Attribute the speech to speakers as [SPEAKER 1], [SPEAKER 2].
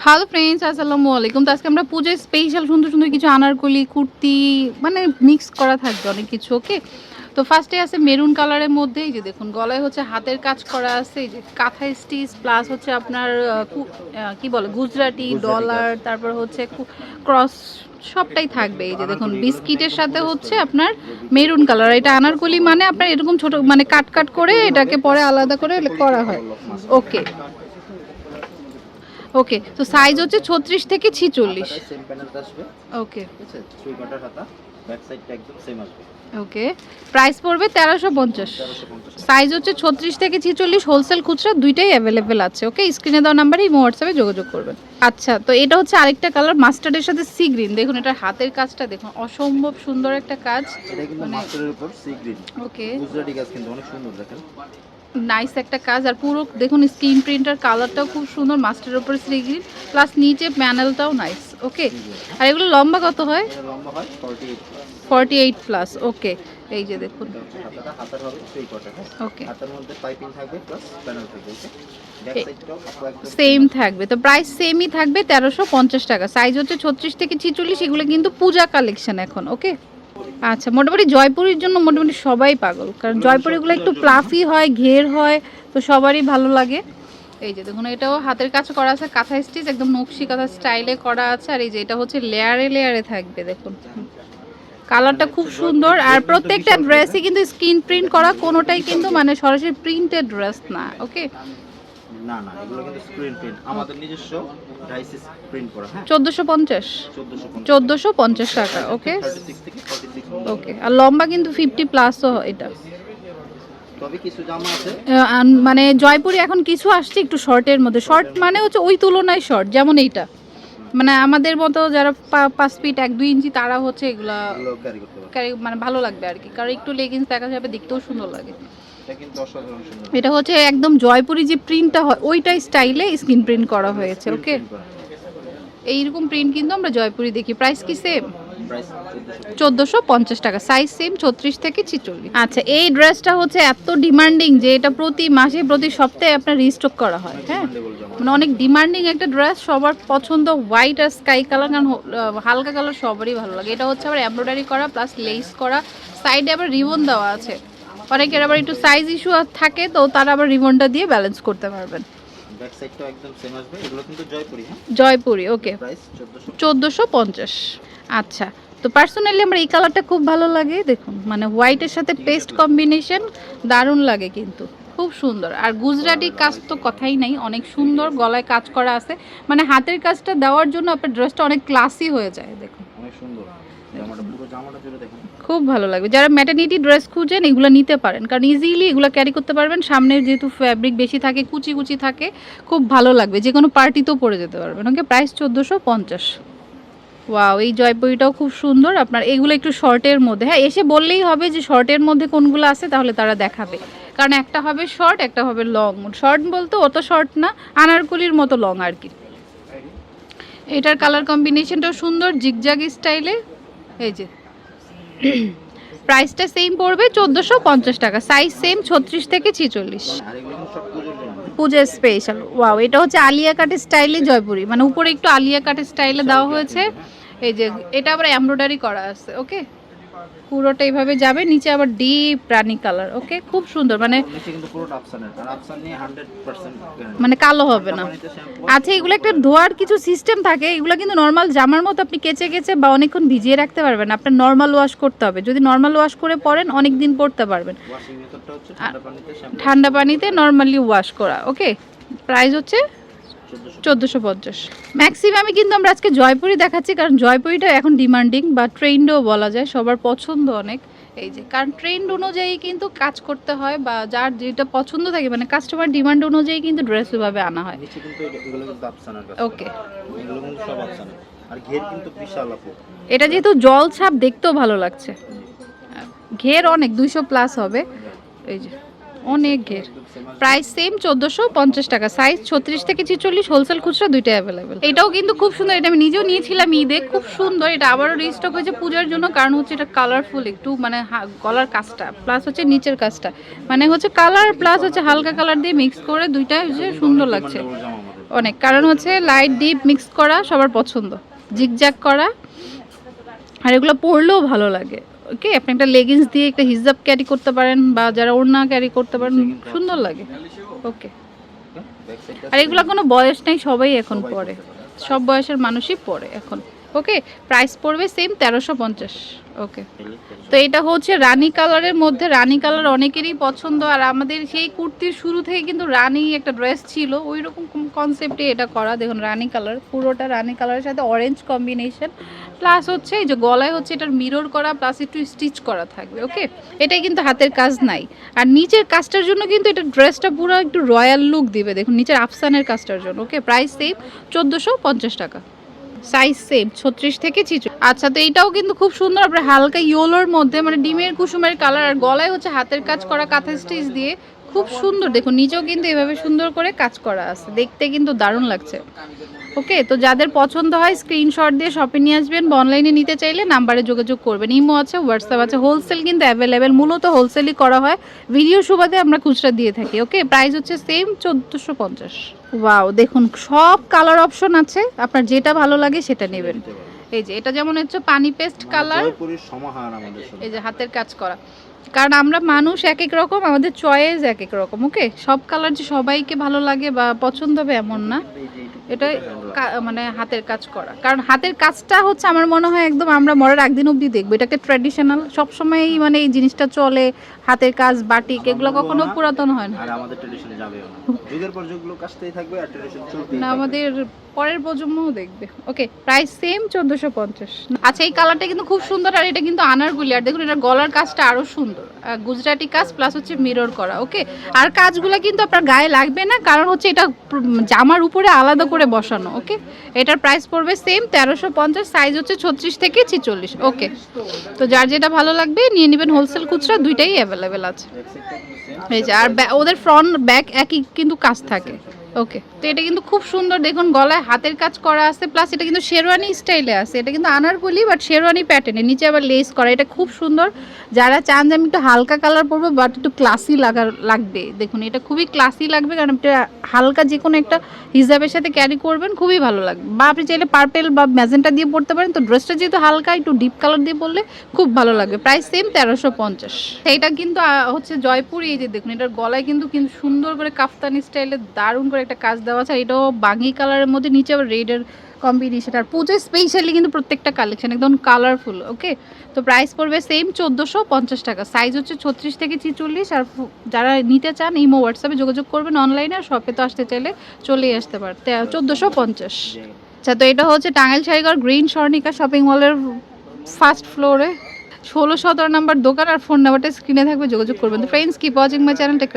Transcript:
[SPEAKER 1] Hello friends আসসালামু আলাইকুম। তো আজকে আমরা পুজোয় স্পেশাল সুন্দর সুন্দর কিছু আনারকলি কুর্তি মানে মিক্স করা থাকবে অনেক কিছু ওকে তো ফার্স্টে আছে মেরুন কালারের মধ্যে এই যে দেখুন গলায় হচ্ছে হাতের কাজ করা আছে এই যে কাঁথা স্টিচ প্লাস হচ্ছে আপনার কি বলে গুজরাটি ডলার তারপর হচ্ছে ক্রস সবটাই থাকবে এই যে দেখুন বিস্কিটের সাথে হচ্ছে আপনার মেরুন কালার এটা আনারকলি মানে আপনার এরকম ছোট মানে কাট কাট করে এটাকে পরে আলাদা করে করা হয় ওকে ওকে তো সাইজ হচ্ছে ছত্রিশ থেকে ছিচল্লিশ।
[SPEAKER 2] সেম প্যানেলটা আসবে।
[SPEAKER 1] ওকে
[SPEAKER 2] ঠিক আছে? থ্রি কোয়ার্টার হাতা ব্যাক সাইডটা একদম সেম আসবে।
[SPEAKER 1] ওকে প্রাইস পড়বে তেরোশো পঞ্চাশ। সাইজ হচ্ছে ছত্রিশ থেকে ছিচল্লিশ হোলসেল খুচরা দুইটাই অ্যাভেলেবেল আছে ওকে স্ক্রিনে দেওয়া নাম্বারে এই হোয়াটসঅ্যাপে যোগাযোগ করবেন। আচ্ছা তো এটা হচ্ছে আরেকটা কালার মাস্টার্ডের সাথে সি গ্রিন দেখুন এটার হাতের কাজটা দেখুন অসম্ভব সুন্দর একটা কাজ।
[SPEAKER 2] এটা কিন্তু
[SPEAKER 1] মানে-
[SPEAKER 2] মাস্টারের উপর সি গ্রিন
[SPEAKER 1] ওকে
[SPEAKER 2] গুজরাটি গাছ কিন্তু অনেক সুন্দর দেখেন।
[SPEAKER 1] নাইস একটা কাজ। আর পুরো দেখুন স্ক্রিন প্রিন্টার কালারটাও খুব সুন্দর মাস্টারের উপরে সি গ্রিন প্লাস নিচে প্যানেলটাও নাইস ওকে আর এগুলো লম্বা কত হয়?
[SPEAKER 2] ফর্টি এইট
[SPEAKER 1] প্লাস ওকে এই যে দেখুন।
[SPEAKER 2] হ্যাঁ?
[SPEAKER 1] ওকে সেম থাকবে তো প্রাইস সেমই থাকবে তেরোশো পঞ্চাশ টাকা। সাইজ হচ্ছে ছত্রিশ থেকে ছিচল্লিশ এগুলো কিন্তু পূজা কালেকশন এখন ওকে আচ্ছা মোটামুটি জয়পুরের জন্য মোটামুটি সবাই পাগল। কারণ জয়পুরিগুলো একটু প্লাফি হয় ঘের হয় তো সবারই ভালো লাগে। এই যে দেখুন এটাও হাতের কাজ করা আছে কাঁথা স্টিচ একদম নকশি কাঁথা স্টাইলে করা আছে। আর এই যে এটা হচ্ছে লেয়ারে লেয়ারে থাকবে দেখুন। কালারটা খুব সুন্দর আর প্রত্যেকটা ড্রেসই কিন্তু স্ক্রিন প্রিন্ট করা কোনোটাই কিন্তু মানে সরাসরি প্রিন্টেড ড্রেস না ওকে
[SPEAKER 2] না না এগুলো কিন্তু স্ক্রিন প্রিন্ট আমাদের নিজস্ব ডাইসিস প্রিন্ট করা হ্যাঁ?
[SPEAKER 1] চোদ্দোশো পঞ্চাশ।
[SPEAKER 2] চোদ্দোশো
[SPEAKER 1] চোদ্দোশো পঞ্চাশ টাকা ওকে ওকে আর লম্বা কিন্তু ফিফটি প্লাসও এটা।
[SPEAKER 2] তবে কিছু জামা আছে।
[SPEAKER 1] মানে জয়পুরে এখন কিছু আসছে একটু শর্টের মধ্যে। শর্ট মানে হচ্ছে ওই তুলনায় শর্ট যেমন এইটা। মানে আমাদের মতো যারা পাঁচ ফিট এক দুই ইঞ্চি তারা হচ্ছে এগুলা মানে ভালো লাগবে আর কি। কারণ একটু লেগিংস দেখা যাবে দেখতেও সুন্দর লাগে।
[SPEAKER 2] এটা
[SPEAKER 1] হচ্ছে একদম জয়পুরি যে প্রিন্টটা হয় ওইটাই স্টাইলে স্ক্রিন প্রিন্ট করা হয়েছে ওকে। এইরকম প্রিন্ট কিন্তু আমরা জয়পুরি দেখি। প্রাইস কি সেম
[SPEAKER 2] চোদ্দোশো।
[SPEAKER 1] পঞ্চাশ টাকা সাইজ সেম ছত্রিশ থেকে ছিচল্লিশ। আচ্ছা এই ড্রেসটা হচ্ছে এত ডিমান্ডিং যে এটা প্রতি মাসে প্রতি সপ্তাহে আপনার রিস্টক করা হয় হ্যাঁ? মানে অনেক ডিমান্ডিং একটা ড্রেস সবার পছন্দ হোয়াইট আর স্কাই কালার কারণ হালকা কালার সবারই ভালো লাগে। এটা হচ্ছে আবার এমব্রয়ডারি করা প্লাস লেস করা সাইডে আবার রিবন দেওয়া আছে। অনেকের আবার একটু সাইজ ইস্যু থাকে তো তারা আবার রিবনটা দিয়ে ব্যালেন্স করতে পারবেন।
[SPEAKER 2] ব্যাক সাইডটাও একদম সেম আসবে এগুলো কিন্তু জয়পুরি হ্যাঁ?
[SPEAKER 1] জয়পুরি ওকে
[SPEAKER 2] প্রাইস চোদ্দোশো।
[SPEAKER 1] চোদ্দোশো পঞ্চাশ। আচ্ছা তো পার্সোনালি আমার এই কালারটা খুব ভালো লাগে দেখুন মানে হোয়াইটের সাথে পেস্ট কম্বিনেশন দারুণ লাগে কিন্তু খুব সুন্দর। আর গুজরাটি কাজ তো কথাই নাই অনেক সুন্দর গলায় কাজ করা আছে মানে হাতের কাজটা দেওয়ার জন্য আপনার ড্রেসটা অনেক ক্লাসি হয়ে যায় দেখুন। খুব ভালো লাগবে। যারা ম্যাটার্নিটি ড্রেস খুঁজেন, এগুলো নিতে পারেন। কারণ ইজিলি এগুলো ক্যারি করতে পারবেন। সামনে যেহেতু ফ্যাব্রিক বেশি থাকে, কুচি কুচি থাকে, খুব ভালো লাগবে। যে কোনো পার্টিতেও পরে যেতে পারবেন। ওকে প্রাইস চোদ্দোশো পঞ্চাশ। ওয়াও এই জয়পুরিটাও খুব সুন্দর। আপনার এগুলো একটু শর্টের মধ্যে। হ্যাঁ এসে বললেই হবে যে শর্টের মধ্যে কোনগুলো আছে, তাহলে তারা দেখাবে। কারণ একটা হবে শর্ট একটা হবে লং শর্ট বলতে অত শর্ট না, আনারকুলির মতো লং আর কি। এটার কালার কম্বিনেশনটাও সুন্দর জিগজাগ স্টাইলে এই যে। প্রাইসটা সেম পড়বে চোদ্দোশো পঞ্চাশ টাকা। সাইজ সেম ছত্রিশ থেকে ছিচল্লিশ।
[SPEAKER 2] পূজার
[SPEAKER 1] স্পেশাল ওয়াও এটা হচ্ছে আলিয়া কাট স্টাইলে জয়পুরি। মানে উপরে একটু আলিয়া কাট স্টাইলে দেওয়া হয়েছে। এই যে, এটা আবার এমব্রয়ডারি করা আছে ওকে পুরোটা এইভাবে যাবে নিচে আবার ডিপ রানি কালার ওকে খুব সুন্দর মানে মানে কালো হবে না। আচ্ছা এগুলো একটা ধোয়ার কিছু সিস্টেম থাকে এগুলো কিন্তু নর্মাল জামার মতো আপনি কেচে কেচে বা অনেকক্ষণ ভিজিয়ে রাখতে পারবেন আপনার নর্মাল ওয়াশ করতে হবে। যদি নর্মাল ওয়াশ করে পরেন অনেক দিন পরতে পারবেন।
[SPEAKER 2] ঠান্ডা পানিতে
[SPEAKER 1] নর্মালি ওয়াশ করা। ওকে প্রাইস হচ্ছে
[SPEAKER 2] চোদ্দোশো
[SPEAKER 1] পঞ্চাশ। ম্যাক্সিমামই কিন্তু আমরা আজকে জয়পুরি দেখাচ্ছি কারণ জয়পুরিটা এখন ডিমান্ডিং বা ট্রেন্ডও বলা যায় সবার পছন্দ অনেক। এই যে কারণ ট্রেন্ড অনুযায়ী কিন্তু কাজ করতে হয় বা যার যেটা পছন্দ থাকে মানে কাস্টমার ডিমান্ড অনুযায়ী কিন্তু ড্রেস ওইভাবে আনা হয়। ওকে
[SPEAKER 2] এগুলো কিন্তু সব আফসানের আর ঘের কিন্তু বিশাল আপু।
[SPEAKER 1] এটা যেহেতু জল ছাপ দেখতেও ভালো লাগছে। ঘের অনেক দুইশো প্লাস হবে। এই যে অনেক ঘের প্রাইস সেম চোদ্দোশো পঞ্চাশ টাকা সাইজ ছত্রিশ থেকে ছিচল্লিশ হোলসেল খুচরা দুইটা অ্যাভেলেবেল এটাও কিন্তু খুব সুন্দর, এটা আমি নিজেও নিয়েছিলাম ঈদে, খুব সুন্দর, এটা আবারও রিস্টক হয়েছে পূজার জন্য, কারণ হচ্ছে এটা কালারফুল একটু মানে গলার কাজটা প্লাস হচ্ছে নিচের কাজটা। মানে হচ্ছে কালার প্লাস হচ্ছে হালকা কালার দিয়ে মিক্স করে দুইটা হচ্ছে সুন্দর লাগছে। অনেক, কারণ হচ্ছে লাইট ডিপ মিক্স করা সবার পছন্দ জিগজ্যাগ করা, আর এগুলো পরলেও ভালো লাগে। ওকে আপনি একটা লেগিংস দিয়ে একটা হিজাব ক্যারি করতে পারেন বা যারা ওড়না ক্যারি করতে পারেন সুন্দর লাগে। ওকে। আর এগুলো কোনো বয়স নেই সবাই এখন পরে। সব বয়সের মানুষই পরে এখন। ওকে প্রাইস পড়বে সেম তেরোশো পঞ্চাশ। ওকে। তো এটা হচ্ছে রানি কালারের মধ্যে রানি কালার অনেকেরই পছন্দ। আর আমাদের সেই কুর্তির শুরু থেকে কিন্তু রানি একটা ড্রেস ছিল। ওই রকম কনসেপ্টে এটা করা। দেখুন রানি কালার পুরোটা রানি কালারের সাথে অরেঞ্জ কম্বিনেশন প্লাস হচ্ছে এই যে গলায় হচ্ছে এটার মিরর করা প্লাস একটু স্টিচ করা থাকবে ওকে? এটাই কিন্তু হাতের কাজ নাই। আর নিচের কাজটার জন্য কিন্তু এটা ড্রেসটা পুরো একটু রয়্যাল লুক দিবে। দেখুন নিচের আফসানের কাজটার জন্য ওকে? প্রাইস সেম চোদ্দোশো পঞ্চাশ টাকা। সাইজ সেম ছত্রিশ থেকে চিচু আচ্ছা তো এইটাও কিন্তু খুব সুন্দর, আপনার হালকা ইয়োলোর মধ্যে মানে ডিমের কুসুমের কালার আর গলায় হচ্ছে হাতের কাজ করা কাঁথা স্টিচ দিয়ে খুব সুন্দর। দেখুন নিজেও কিন্তু এভাবে সুন্দর করে কাজ করা আছে। দেখতে কিন্তু দারুণ লাগছে। ওকে তো যাদের পছন্দ হয় স্ক্রিনশট দিয়ে শপে নিয়ে আসবেন বা অনলাইনে নিতে চাইলে নাম্বারে যোগাযোগ করবেন। ইমো আছে হোয়াটসঅ্যাপ আছে হোলসেল কিন্তু অ্যাভেলেবেল মূলত হোলসেলই করা হয়। ভিডিও সুবাদে আমরা খুচরা দিয়ে থাকি ওকে? প্রাইস হচ্ছে সেম চোদ্দোশো পঞ্চাশ। ওয়াও দেখুন সব কালার অপশন আছে। আপনার যেটা ভালো লাগে সেটা নেবেন। এই যে এটা যেমন হচ্ছে পানি পেস্ট কালার এই যে হাতের কাজ করা। কারণ আমরা মানুষ এক এক রকম, আমাদের চয়েস এক এক রকম ওকে সব কালার যে সবাইকে ভালো লাগে বা পছন্দ হবে এমন না। এটা মানে হাতের কাজ করা। কারণ হাতের কাজটা হচ্ছে আমার মনে হয় একদম আমরা মরার একদিন অবধি দেখব। এটাকে ট্র্যাডিশনাল সবসময়ই মানে এই জিনিসটা চলে হাতের কাজ বাটিক এগুলো কখনো পুরাতন হয় না।
[SPEAKER 2] আর আমাদের যাবেও না। যুগের পর যুগগুলো কাজতেই থাকবে আর ট্রেডিশন চলতেই
[SPEAKER 1] না
[SPEAKER 2] আমাদের
[SPEAKER 1] পরের প্রজন্মও দেখবে। ওকে প্রাইস সেম চোদ্দোশো পঞ্চাশ। আচ্ছা এই কালারটা কিন্তু খুব সুন্দর আর এটা কিন্তু আনারগুলি আর দেখুন এটা গলার কাজটা আরও সুন্দর। গুজরাটি কাজ প্লাস হচ্ছে মিরর করা ওকে আর কাজগুলো কিন্তু আপনার গায়ে লাগবে না কারণ হচ্ছে এটা জামার উপরে আলাদা করে বসানো ওকে এটার প্রাইস পড়বে সেম তেরোশো পঞ্চাশ সাইজ হচ্ছে ছত্রিশ থেকে ছিচল্লিশ ওকে তো যার যেটা ভালো লাগবে, নিয়ে নেবেন হোলসেল খুচরা, দুইটাই অ্যাভেলেবেল আছে। এই যে, আর ওদের ফ্রন্ট ব্যাক একই কিন্তু কাজ থাকে। ওকে। তো এটা কিন্তু খুব সুন্দর, দেখুন গলায় হাতের কাজ করা আছে প্লাস এটা কিন্তু শেরওয়ানি স্টাইলে আছে। এটা কিন্তু আনারকলি বাট শেরওয়ানি প্যাটার্নে নিচে আবার লেস করা, এটা খুব সুন্দর। যারা চান যে আমি একটু হালকা কালার পরবো বাট একটু ক্লাসি লাগার, লাগবে। দেখুন, এটা খুবই ক্লাসি লাগবে, কারণ এটা হালকা যে কোনো একটা হিজাবের সাথে ক্যারি করবেন, খুবই ভালো লাগবে। বা আপনি চাইলে পার্পেল বা ম্যাজেন্টা দিয়ে পড়তে পারেন, তো ড্রেসটা যেহেতু হালকা, একটু ডিপ কালার দিয়ে পরলে খুব ভালো লাগবে। প্রাইস সেম তেরোশো পঞ্চাশ। এইটা কিন্তু হচ্ছে জয়পুর, এই যে দেখুন, এটার গলায় কিন্তু কিন্তু সুন্দর করে কাফতানি স্টাইলে দারুণ করে একটা কাজ দেওয়া আছে এটাও বাঙ্গি কালারের মধ্যে, নিচে আবার রেডের কম্বিনেশন আর পুজোয় স্পেশালি কিন্তু প্রত্যেকটা কালেকশন একদম কালারফুল ওকে তো প্রাইস পড়বে সেম চোদ্দোশো পঞ্চাশ টাকা। সাইজ হচ্ছে ছত্রিশ থেকে ছিচল্লিশ, আর যারা নিতে চান ইমো হোয়াটসঅ্যাপে যোগাযোগ করবেন অনলাইনে আর শপে তো আসতে চাইলে চলেই আসতে পারে চোদ্দোশো পঞ্চাশ। আচ্ছা তো এটা হচ্ছে টাঙ্গাইল শাড়িঘর গ্রিন স্বর্ণিকা শপিং মলের ফার্স্ট ফ্লোরে ষোলো সতেরো নাম্বার দোকান, আর ফোন নাম্বারটা স্ক্রিনে থাকবে, যোগাযোগ করবেন। তো friends keep watching my channel tech.